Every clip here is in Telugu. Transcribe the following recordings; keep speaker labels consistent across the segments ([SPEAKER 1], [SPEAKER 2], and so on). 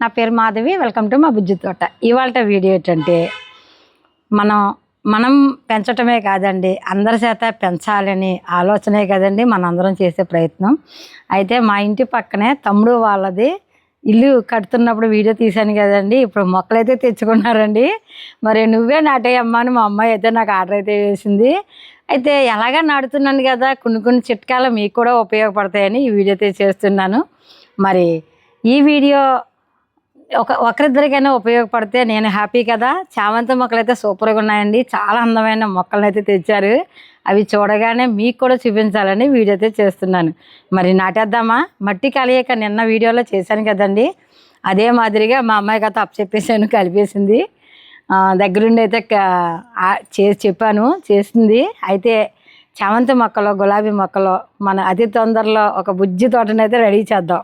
[SPEAKER 1] నా పేరు మాధవి వెల్కమ్ టు మా బుజ్జి తోట. ఇవాళ వీడియో ఏంటంటే మనం మనం పెంచటమే కాదండి అందరి చేత పెంచాలని ఆలోచనే కదండి మనందరం చేసే ప్రయత్నం. అయితే మా ఇంటి పక్కనే తమ్ముడు వాళ్ళది ఇల్లు కడుతున్నప్పుడు వీడియో తీశాను కదండి ఇప్పుడు మొక్కలైతే తెచ్చుకున్నారండి. మరి నువ్వే నాటేయమ్మా అని మా అమ్మాయి అయితే నాకు ఆర్డర్ అయితే వేసింది. అయితే ఎలాగా నాటుతున్నాను కదా కొన్ని కొన్ని చిట్కాలు మీకు కూడా ఉపయోగపడతాయని ఈ వీడియో అయితే చేస్తున్నాను. మరి ఈ వీడియో ఒక ఒకరిద్దరికైనా ఉపయోగపడితే నేను హ్యాపీ కదా. చామంతి మొక్కలు అయితే సూపర్గా ఉన్నాయండి. చాలా అందమైన మొక్కలను అయితే తెచ్చారు. అవి చూడగానే మీకు కూడా చూపించాలని వీడియో అయితే చేస్తున్నాను. మరి నాటేద్దామా? మట్టి కలియక నిన్న వీడియోలో చేశాను కదండి. అదే మాదిరిగా మా అమ్మాయి కథ అప్ చెప్పేసాను కలిపేసింది దగ్గరుండి అయితే చేసి చెప్పాను చేసింది. అయితే చామంతి మొక్కలు గులాబీ మొక్కలు మన అతి తొందరలో ఒక బుజ్జి తోటనైతే రెడీ చేద్దాం.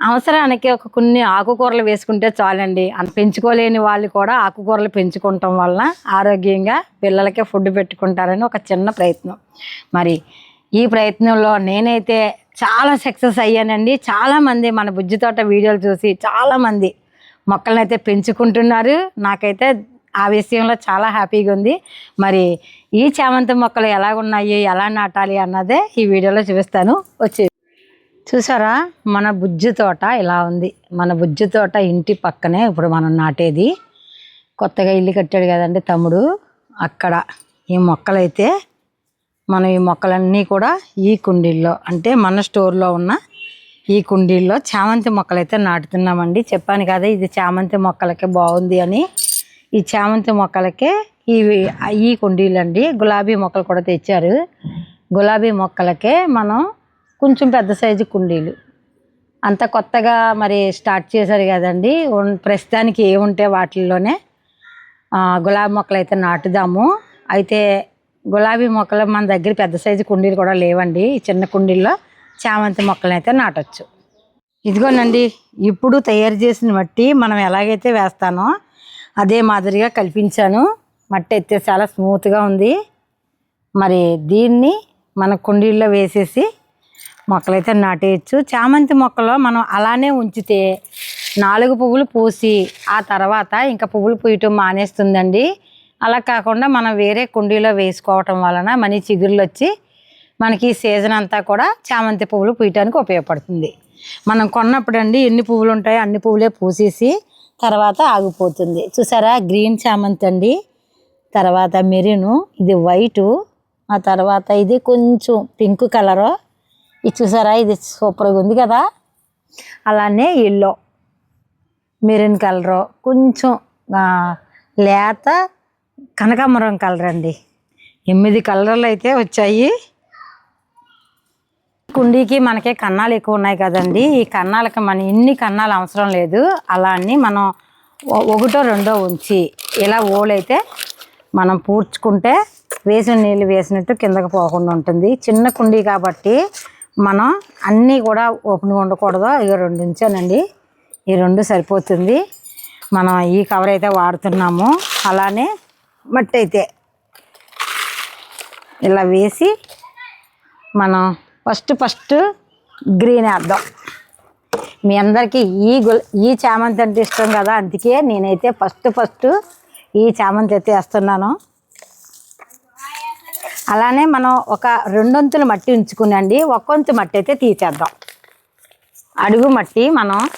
[SPEAKER 1] అవసరానికి ఒక కొన్ని ఆకుకూరలు వేసుకుంటే చాలండి. అంత పెంచుకోలేని వాళ్ళు కూడా ఆకుకూరలు పెంచుకుంటాం వలన ఆరోగ్యంగా పిల్లలకే ఫుడ్ పెట్టుకుంటారని ఒక చిన్న ప్రయత్నం. మరి ఈ ప్రయత్నంలో నేనైతే చాలా సక్సెస్ అయ్యానండి. చాలామంది మన బుజ్జి తోట వీడియోలు చూసి చాలామంది మొక్కలను అయితే పెంచుకుంటున్నారు. నాకైతే ఆ విషయంలో చాలా హ్యాపీగా ఉంది. మరి ఈ చామంతి మొక్కలు ఎలా ఉన్నాయి ఎలా నాటాలి అన్నదే ఈ వీడియోలో చూపిస్తాను. వచ్చేది చూసారా? మన బుజ్జి తోట ఇలా ఉంది. మన బుజ్జి తోట ఇంటి పక్కనే ఇప్పుడు మనం నాటేది. కొత్తగా ఇల్లు కట్టాడు కదండి తమ్ముడు. అక్కడ ఈ మొక్కలైతే మనం ఈ మొక్కలన్నీ కూడా ఈ కుండీల్లో అంటే మన స్టోర్లో ఉన్న ఈ కుండీల్లో చామంతి మొక్కలైతే నాటుతున్నామండి. చెప్పాను కదా ఇది చామంతి మొక్కలకే బాగుంది అని. ఈ చామంతి మొక్కలకే ఇవి ఈ కుండీలు అండి గులాబీ మొక్కలు కూడా తెచ్చారు. గులాబీ మొక్కలకే మనం కొంచెం పెద్ద సైజు కుండీలు. అంత కొత్తగా మరి స్టార్ట్ చేశారు కదండి. ప్రస్తుతానికి ఏముంటే వాటిల్లోనే గులాబీ మొక్కలు అయితే నాటుదాము. అయితే గులాబీ మొక్కలు మన దగ్గర పెద్ద సైజు కుండీలు కూడా లేవండి. చిన్న కుండీల్లో చామంతి మొక్కలను అయితే నాటచ్చు. ఇదిగోనండి ఇప్పుడు తయారు చేసిన మట్టి మనం ఎలాగైతే వేస్తానో అదే మాదిరిగా కల్పించాను. మట్టి అయితే చాలా స్మూత్గా ఉంది. మరి దీన్ని మన కుండీల్లో వేసేసి మొక్కలైతే నాటేయచ్చు. చామంతి మొక్కలో మనం అలానే ఉంచితే నాలుగు పువ్వులు పూసి ఆ తర్వాత ఇంకా పువ్వులు పూయటం మానేస్తుందండి. అలా కాకుండా మనం వేరే కుండీలో వేసుకోవటం వలన మనీ చిగురులు వచ్చి మనకి ఈ సీజన్ అంతా కూడా చామంతి పువ్వులు పూయటానికి ఉపయోగపడుతుంది. మనం కొన్నప్పుడు అండి ఎన్ని పువ్వులు ఉంటాయో అన్ని పువ్వులే పూసేసి తర్వాత ఆగిపోతుంది. చూసారా? గ్రీన్ చామంతి అండి. తర్వాత మెరూను ఇది వైటు ఆ తర్వాత ఇది కొంచెం పింక్ కలరు. ఇది చూసారా? ఇది సూపర్గా ఉంది కదా? అలానే ఎల్లో. Maroon colour. కొంచెం లేత కనకాంబరం కలర్ అండి. ఎనిమిది కలర్లు అయితే వచ్చాయి. కుండీకి మనకి కన్నాలు ఎక్కువ ఉన్నాయి కదండి. ఈ కన్నాలకి మన ఇన్ని కన్నాలు అవసరం లేదు. అలా అని మనం ఒకటో రెండో ఉంచి ఇలా ఓలైతే మనం పూడ్చుకుంటే వేసిన నీళ్ళు వేసినట్టు కిందకి పోకుండా ఉంటుంది. చిన్న కుండీ కాబట్టి మనం అన్నీ కూడా ఓపెన్గా ఉండకూడదు. ఇక రెండు ఉంచానండి. ఈ రెండు సరిపోతుంది. మనం ఈ కవర్ అయితే వాడుతున్నాము. అలానే మట్టి అయితే ఇలా వేసి మనం ఫస్ట్ ఫస్ట్ గ్రీన్ వేద్దాం. మీ అందరికీ ఈ గుల్ ఈ చామంతి అంటే ఇష్టం కదా? అందుకే నేనైతే ఫస్ట్ ఫస్ట్ ఈ చామంతి అయితే వేస్తున్నాను. అలానే మనం ఒక రెండొంతులు మట్టి ఉంచుకునండి. ఒక్కొంతు మట్టి అయితే తీసేద్దాం. అడుగు మట్టి మనం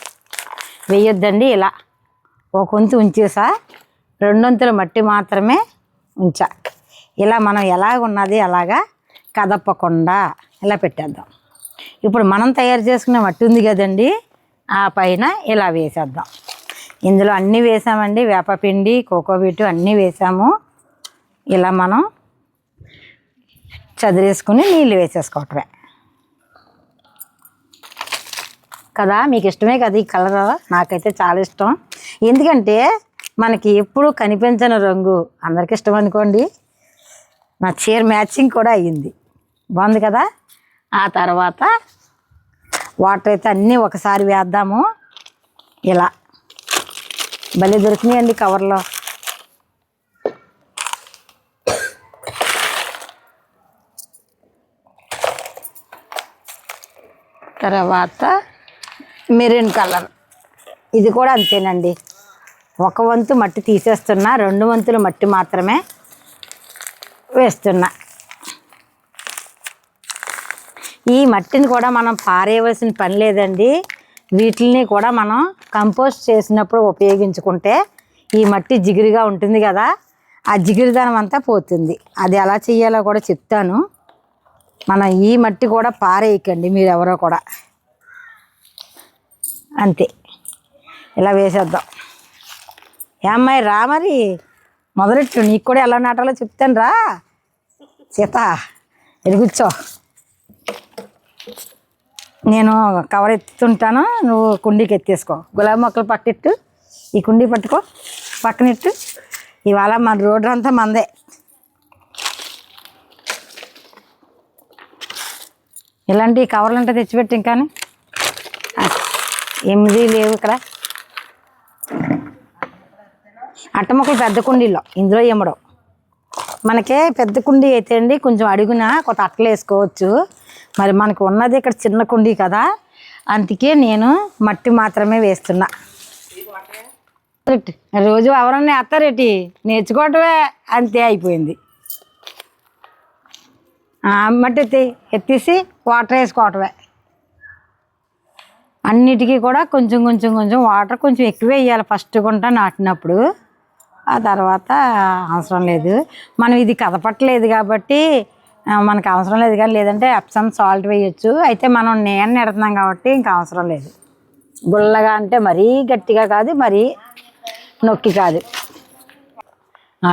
[SPEAKER 1] వేయొద్దండి ఇలా. ఒక వంతు ఉంచేసా. రెండొంతుల మట్టి మాత్రమే ఉంచా. ఇలా మనం ఎలాగ ఉన్నది అలాగా కదపకుండా ఇలా పెట్టేద్దాం. ఇప్పుడు మనం తయారు చేసుకునే మట్టి ఉంది కదండి ఆ పైన ఇలా వేసేద్దాం. ఇందులో అన్నీ వేసామండి. వేపపిండి కోకోబీటు అన్నీ వేసాము. ఇలా మనం చదిరేసుకుని నీళ్ళు వేసేసుకోవటమే. కదా మీకు ఇష్టమే కదా ఈ కలర్? నాకైతే చాలా ఇష్టం. ఎందుకంటే మనకి ఎప్పుడు కనిపించని రంగు. అందరికి ఇష్టం అనుకోండి. నా చీర మ్యాచింగ్ కూడా అయ్యింది. బాగుంది కదా? ఆ తర్వాత వాటర్ అయితే అన్నీ ఒకసారి వేద్దాము. ఇలా. భలే దొరికినాయండి కవర్లో. తర్వాత మెరూన్ కలర్. ఇది కూడా అంతేనండి. ఒక వంతు మట్టి తీసేస్తున్నా రెండు వంతులు మట్టి మాత్రమే వేస్తున్నా. ఈ మట్టిని కూడా మనం పారేయవలసిన పని లేదండి. వీటిని కూడా మనం కంపోస్ట్ చేసినప్పుడు ఉపయోగించుకుంటే ఈ మట్టి జిగురుగా ఉంటుంది కదా. ఆ జిగురుదనం అంతా పోతుంది. అది ఎలా చేయాలో కూడా చెప్తాను. మనం ఈ మట్టి కూడా పారేయకండి మీరు ఎవరో కూడా. అంతే. ఇలా వేసేద్దాం. ఏ అమ్మాయి రా మరి. మొదలెట్టు నీకు కూడా ఎలా నాటాలో చెప్తాను రా. సీత ఇది కూర్చో. నేను కవర్ ఎత్తుతుంటాను నువ్వు కుండీకి ఎత్తేసుకో. గులాబీ మొక్కలు పక్కనెట్టు ఈ కుండీ పట్టుకో పక్కనెట్టు. ఇవాళ మన రోడ్డు అంతా మందే. ఇలాంటి కవర్లు ఉంటే తెచ్చిపెట్టి ఇంకా ఎనిమిది లేవు ఇక్కడ. అట్ట మొక్కలు పెద్ద కుండీలో ఇందులో ఇమ్మడం మనకే పెద్ద కుండీ అయితే అండి కొంచెం అడుగున కొత్త అట్టలు వేసుకోవచ్చు. మరి మనకు ఉన్నది ఇక్కడ చిన్న కుండీ కదా అందుకే నేను మట్టి మాత్రమే వేస్తున్నా. రోజు ఎవరన్నా వేస్తారేటి? నేర్చుకోవటమే అంతే అయిపోయింది. మట్టి ఎత్తి ఎత్తేసి వాటర్ వేసుకోవటమే. అన్నిటికీ కూడా కొంచెం కొంచెం కొంచెం వాటర్ కొంచెం ఎక్కువ వేయాలి. ఫస్ట్ గుంట నాటినప్పుడు. ఆ తర్వాత అవసరం లేదు. మనం ఇది కదపట్లేదు కాబట్టి మనకు అవసరం లేదు కానీ లేదంటే ఎప్సమ్ సాల్ట్ వేయచ్చు. అయితే మనం నేను నెడుతున్నాం కాబట్టి ఇంకా అవసరం లేదు. గుల్లగా అంటే మరీ గట్టిగా కాదు మరీ నొక్కి కాదు.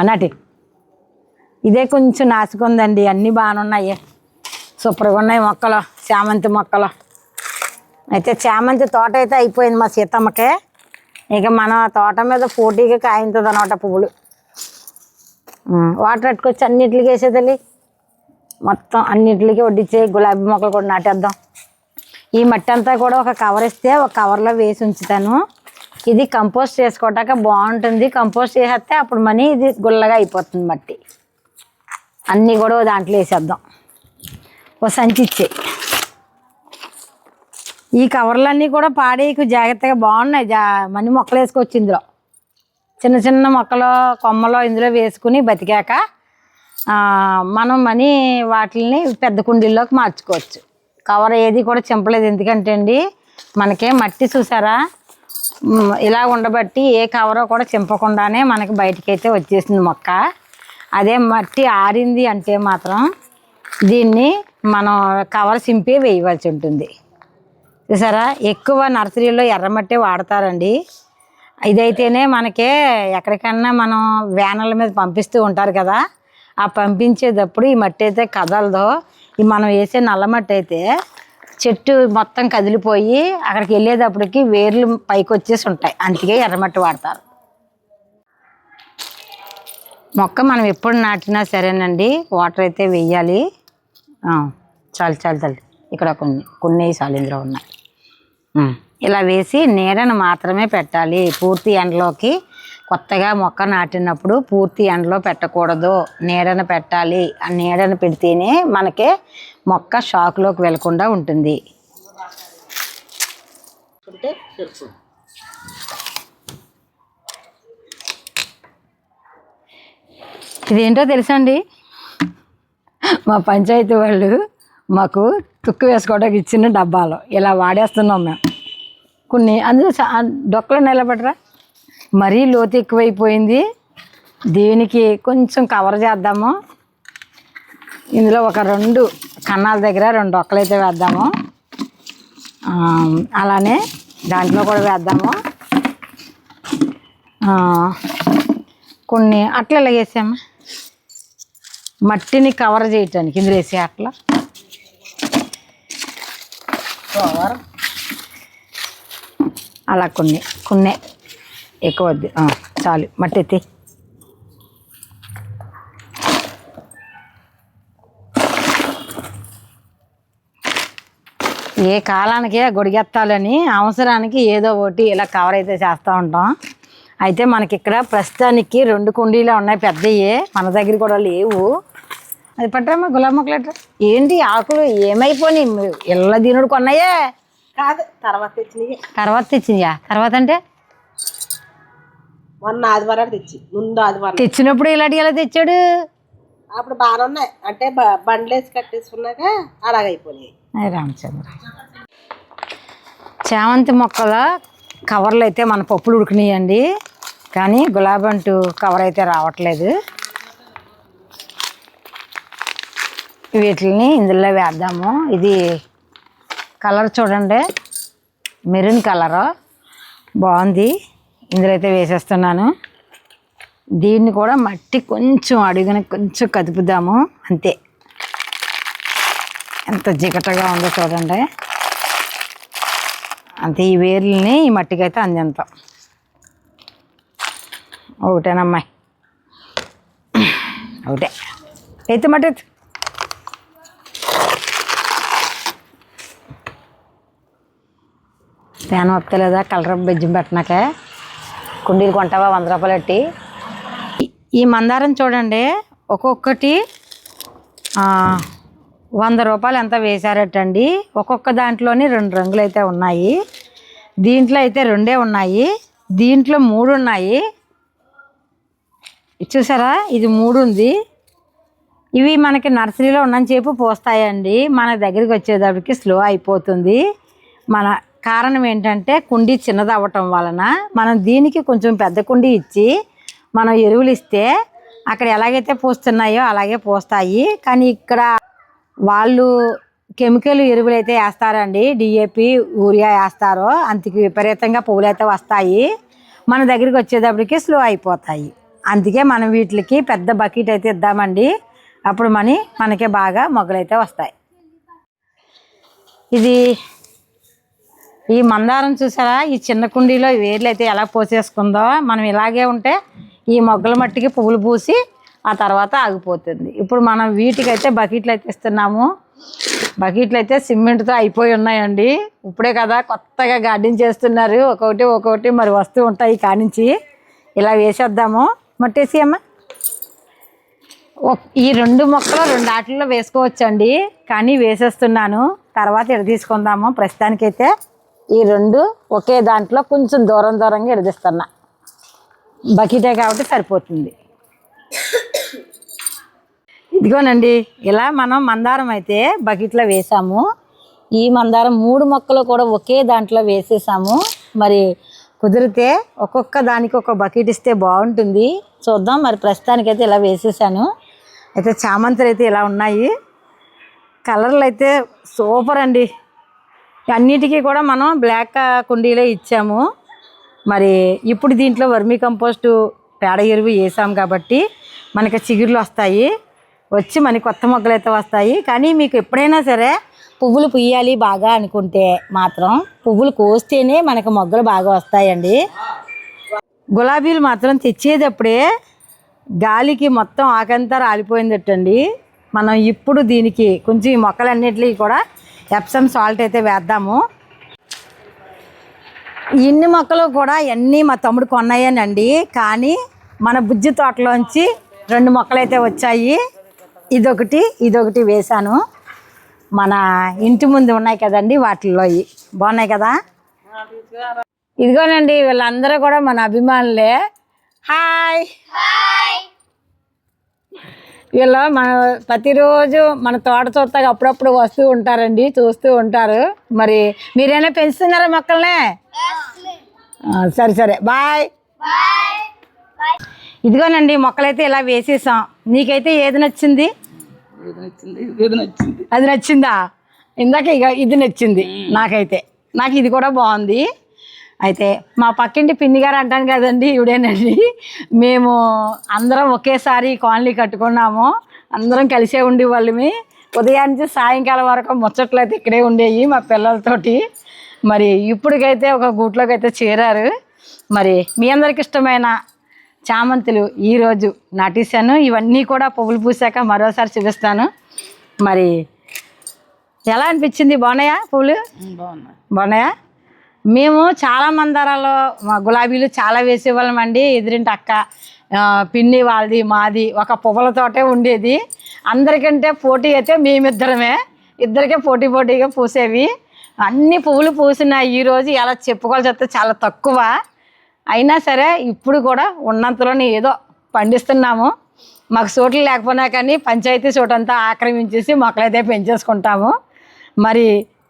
[SPEAKER 1] నాటి. ఇదే కొంచెం నాసుకుందండి అన్నీ బాగానే ఉన్నాయి సూపర్గా ఉన్నాయి మొక్కలు చామంతి మొక్కలు. అయితే చామంతి తోట అయితే అయిపోయింది మా సీతమ్మకే. ఇక మన తోట మీద పోటీగా కాయింతుంది అనమాట పువ్వులు. వాటర్ పెట్టుకొచ్చి అన్నిటికి వేసేది మొత్తం అన్నిటికి వడ్డించే గులాబీ మొక్కలు కూడా నాటేద్దాం. ఈ మట్టి అంతా కూడా ఒక కవర్ ఇస్తే ఒక కవర్లో వేసి ఉంచుతాను. ఇది కంపోస్ట్ చేసుకోవటాక బాగుంటుంది. కంపోస్ట్ చేసేస్తే అప్పుడు మనీ ఇది గుల్లగా అయిపోతుంది మట్టి. అన్నీ కూడా దాంట్లో వేసేద్దాం. ఓ సంచి ఇచ్చే ఈ కవర్లన్నీ కూడా పాడేయకు జాగ్రత్తగా బాగున్నాయి. జా మనీ మొక్కలు వేసుకొచ్చి ఇందులో. చిన్న చిన్న మొక్కలు కొమ్మలు ఇందులో వేసుకుని బతికాక మనం మనీ వాటిని పెద్ద కుండీల్లోకి మార్చుకోవచ్చు. కవర్ ఏది కూడా చింపలేదు. ఎందుకంటే అండి మనకే మట్టి చూసారా? ఇలా ఉండబట్టి ఏ కవరో కూడా చింపకుండానే మనకి బయటకైతే వచ్చేసింది మొక్క. అదే మట్టి ఆరింది అంటే మాత్రం దీన్ని మనం కవర్ సింపే వేయవలసి ఉంటుంది. చూసారా? ఎక్కువ నర్సరీలో ఎర్రమట్టే వాడతారండి. ఇదైతేనే మనకే ఎక్కడికన్నా మనం వ్యాన్ల మీద పంపిస్తూ ఉంటారు కదా ఆ పంపించేటప్పుడు ఈ మట్టి అయితే కదలదో. ఈ మనం వేసే నల్ల మట్టి అయితే చెట్టు మొత్తం కదిలిపోయి అక్కడికి వెళ్ళేటప్పటికి వేర్లు పైకి వచ్చేసి ఉంటాయి. అందుకే ఎర్రమట్టి వాడతారు. మొక్క మనం ఎప్పుడు నాటినా సరేనండి. వాటర్ అయితే వెయ్యాలి చాలు చాలు తల్లి. ఇక్కడ కొన్ని కొన్ని చాలు ఇందులో ఉన్నాయి ఇలా వేసి నీడను మాత్రమే పెట్టాలి. పూర్తి ఎండలోకి కొత్తగా మొక్క నాటినప్పుడు పూర్తి ఎండలో పెట్టకూడదు. నీడను పెట్టాలి. ఆ నీడను పెడితేనే మనకే మొక్క షాక్లోకి వెళ్ళకుండా ఉంటుంది. ఇదేంటో తెలుసా అండి మా పంచాయతీ వాళ్ళు మాకు తుక్కు వేసుకోవడానికి ఇచ్చిన డబ్బాలు. ఇలా వాడేస్తున్నాం మేము. కొన్ని అందులో డొక్కలు నిలబడరా? మరీ లోతు ఎక్కువైపోయింది. దీనికి కొంచెం కవర్ చేద్దాము. ఇందులో ఒక రెండు కన్నాల దగ్గర రెండు డొక్కలు అయితే వేద్దాము. అలానే దాంట్లో కూడా వేద్దాము. కొన్ని అట్లా ఇలా వేసామా మట్టిని కవర్ చేయటానికి ఇందులో వేసే అట్లా. అలా కొన్ని కొన్ని ఎక్కువ వద్దు. చాలు మట్టి ఎత్తి. ఏ కాలానికి గొడిగెత్తాలని అవసరానికి ఏదో ఒకటి ఇలా కవర్ అయితే చేస్తూ ఉంటాం. అయితే మనకి ఇక్కడ ప్రస్తుతానికి రెండు కుండీలు ఉన్నాయి పెద్దవి మన దగ్గర కూడా లేవు. అది పట్టరమ్మా గులాబీ మొక్కలు ఎట్రా ఏంటి ఆకులు ఏమైపోయినాయి? ఇళ్ళ దీనుడు కొన్నాయే.
[SPEAKER 2] కాదు తర్వాత తెచ్చినవి
[SPEAKER 1] తర్వాత తెచ్చిందా తర్వాత అంటే?
[SPEAKER 2] మొన్న ఆదివారం తెచ్చి ముందు ఆదివారం
[SPEAKER 1] తెచ్చినప్పుడు ఇలాంటి ఎలా తెచ్చాడు?
[SPEAKER 2] అప్పుడు బాగానే ఉన్నాయి. అంటే బండ్లేసి కట్టేసుకున్నాక అలాగైపోయినాయి
[SPEAKER 1] రామచంద్ర. చామంతి మొక్కల కవర్లు అయితే మన పప్పులు ఉడికినాయండి. కానీ గులాబీ అంటూ కవర్ అయితే రావట్లేదు. వీటిని ఇందులో వేద్దాము. ఇది కలర్ చూడండి. Maroon colour. బాగుంది. ఇందులో అయితే వేసేస్తున్నాను. దీన్ని కూడా మట్టి కొంచెం అడుగున కొంచెం కదుపుదాము. అంతే. ఎంత జిగటగా ఉందో చూడండి. అంతే ఈ వేర్లని ఈ మట్టికి అయితే అందింతాం. ఒకటేనమ్మాయి. ఒకటే. అయితే మట్టి ఫ్యాన్ వస్తలేదా కలర్ బెజ్జం పెట్టినాక. కుండీలు కొంటావా? వంద రూపాయలు పెట్టి. ఈ- మందారం చూడండి. ఒక్కొక్కటి వంద రూపాయలు ఎంత వేశారటండి. ఒక్కొక్క దాంట్లోని రెండు రంగులు అయితే ఉన్నాయి. దీంట్లో అయితే రెండే ఉన్నాయి. దీంట్లో మూడు ఉన్నాయి. చూసారా? ఇది మూడు ఉంది. ఇవి మనకి నర్సరీలో ఉన్నంత సేపు పోస్తాయండి. మన దగ్గరికి వచ్చేటప్పటికి స్లో అయిపోతుంది. మన కారణం ఏంటంటే కుండీ చిన్నది అవ్వటం వలన మనం దీనికి కొంచెం పెద్ద కుండీ ఇచ్చి మనం ఎరువులు ఇస్తే అక్కడ ఎలాగైతే పూస్తున్నాయో అలాగే పూస్తాయి. కానీ ఇక్కడ వాళ్ళు కెమికల్ ఎరువులు అయితే వేస్తారండి డిఏపి యూరియా వేస్తారో అందుకు విపరీతంగా పువ్వులు అయితే వస్తాయి. మన దగ్గరికి వచ్చేటప్పటికి స్లో అయిపోతాయి. అందుకే మనం వీటికి పెద్ద బకెట్ అయితే ఇద్దామండి. అప్పుడు మనీ మనకి బాగా మొగ్గలైతే వస్తాయి. ఇది ఈ మందారం చూసారా? ఈ చిన్న కుండీలో వేర్లు అయితే ఎలా పోసేసుకుందో మనం ఇలాగే ఉంటే ఈ మొగ్గల మట్టికి పువ్వులు పూసి ఆ తర్వాత ఆగిపోతుంది. ఇప్పుడు మనం వీటికైతే బకెట్లు అయితే ఇస్తున్నాము. బకెట్లు అయితే సిమెంట్తో అయిపోయి ఉన్నాయండి. ఇప్పుడే కదా కొత్తగా గార్డెన్ చేస్తున్నారు. ఒక్కొక్కటి ఒక్కొక్కటి మరి వస్తూ ఉంటాయి కానించి ఇలా వేసేద్దాము. మట్టేసి అమ్మ. ఈ రెండు మొక్కలు రెండు ఆటల్లో వేసుకోవచ్చండి. కానీ వేసేస్తున్నాను. తర్వాత ఎడ తీసుకుందాము ప్రస్తుతానికైతే. ఈ రెండు ఒకే దాంట్లో కొంచెం దూరం దూరంగా ఎడదీస్తున్నా బకెటే కాబట్టి సరిపోతుంది. ఇదిగోనండి ఇలా మనం మందారం అయితే బకెట్లో వేసాము. ఈ మందారం మూడు మొక్కలు కూడా ఒకే దాంట్లో వేసేసాము. మరి కుదిరితే ఒక్కొక్క దానికి ఒక బకెట్ ఇస్తే బాగుంటుంది. చూద్దాం మరి ప్రస్తుతానికైతే ఇలా వేసేసాను. అయితే చామంతులు అయితే ఇలా ఉన్నాయి. కలర్లు అయితే సూపర్ అండి. అన్నిటికీ కూడా మనం బ్లాక్ కుండీలే ఇచ్చాము. మరి ఇప్పుడు దీంట్లో వర్మీ కంపోస్టు పేడ ఎరువు వేసాం కాబట్టి మనకి చిగుర్లు వస్తాయి. వచ్చి మనకి కొత్త మొగ్గలు అయితే వస్తాయి. కానీ మీకు ఎప్పుడైనా సరే పువ్వులు పుయ్యాలి బాగా అనుకుంటే మాత్రం పువ్వులు కోస్తేనే మనకు మొగ్గలు బాగా వస్తాయండి. గులాబీలు మాత్రం తెచ్చేటప్పుడే గాలికి మొత్తం ఆకంతా రాలిపోయిందటండి. మనం ఇప్పుడు దీనికి కొంచెం ఈ మొక్కలన్నిటికీ కూడా ఎప్సమ్ సాల్ట్ అయితే వేద్దాము. ఇన్ని మొక్కలు కూడా అన్నీ మా తమ్ముడు కొన్నాయనండి. కానీ మన బుజ్జి తోటలోంచి రెండు మొక్కలు అయితే వచ్చాయి. ఇదొకటి ఇదొకటి వేశాను. మన ఇంటి ముందు ఉన్నాయి కదండి వాటిల్లో బాగున్నాయి కదా? ఇదిగోనండి వీళ్ళందరూ కూడా మన అభిమానులే. హాయ్ వీళ్ళు మన ప్రతిరోజు మన తోట చూస్తాక అప్పుడప్పుడు వస్తూ ఉంటారండి చూస్తూ ఉంటారు. మరి మీరైనా పెంచుతున్నారా మొక్కల్నే? సరే సరే. బాయ్. ఇదిగోనండి మొక్కలైతే ఇలా వేసేసాం. నీకైతే ఏది నచ్చింది? అది నచ్చిందా? ఇందాక ఇక ఇది నచ్చింది నాకైతే. నాకు ఇది కూడా బాగుంది. అయితే మా పక్కింటి పిన్ని గారు అంటాను కదండి ఇవిడేనండి మేము అందరం ఒకేసారి కాలనీ కట్టుకున్నాము. అందరం కలిసే ఉండే వాళ్ళమి ఉదయం నుంచి సాయంకాలం వరకు ముచ్చట్లు అయితే ఇక్కడే ఉండేవి మా పిల్లలతోటి. మరి ఇప్పటికైతే ఒక గూట్లోకి అయితే చేరారు. మరి మీ అందరికి ఇష్టమైన చామంతులు ఈరోజు నాటేశాను. ఇవన్నీ కూడా పువ్వులు పూసాక మరోసారి చూపిస్తాను. మరి ఎలా అనిపించింది? బాగున్నాయా పువ్వులు? బాగున్నాయా? మేము చాలా మందారాలు మా గులాబీలు చాలా వేసేవాళ్ళం అండి. ఎదురింటి అక్క పిన్ని వాళ్ళది మాది ఒక పువ్వులతోటే ఉండేది. అందరికంటే పోటీ అయితే మేమిద్దరమే. ఇద్దరికే పోటీ పోటీగా పూసేవి. అన్ని పువ్వులు పూసిన ఈరోజు ఎలా చెప్పుకోవాల్సి వస్తే చాలా తక్కువ. అయినా సరే ఇప్పుడు కూడా ఉన్నంతలోనే ఏదో పండిస్తున్నాము. మాకు చోట్లు లేకపోయినా కానీ పంచాయతీ చోటంతా ఆక్రమించేసి మొక్కలైతే పెంచేసుకుంటాము. మరి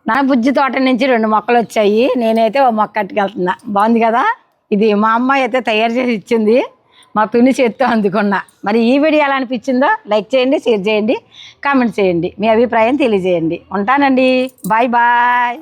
[SPEAKER 1] నా బుజ్జి తోట నుంచి రెండు మొక్కలు వచ్చాయి. నేనైతే ఓ మొక్క కట్టుకెళ్తున్నా. బాగుంది కదా? ఇది మా అమ్మాయి అయితే తయారు చేసి ఇచ్చింది. మా పిన్ని చేత్తో అందుకున్నా. మరి ఈ వీడియో ఎలా అనిపించిందో లైక్ చేయండి షేర్ చేయండి కామెంట్ చేయండి. మీ అభిప్రాయం తెలియజేయండి. ఉంటానండి. Bye bye.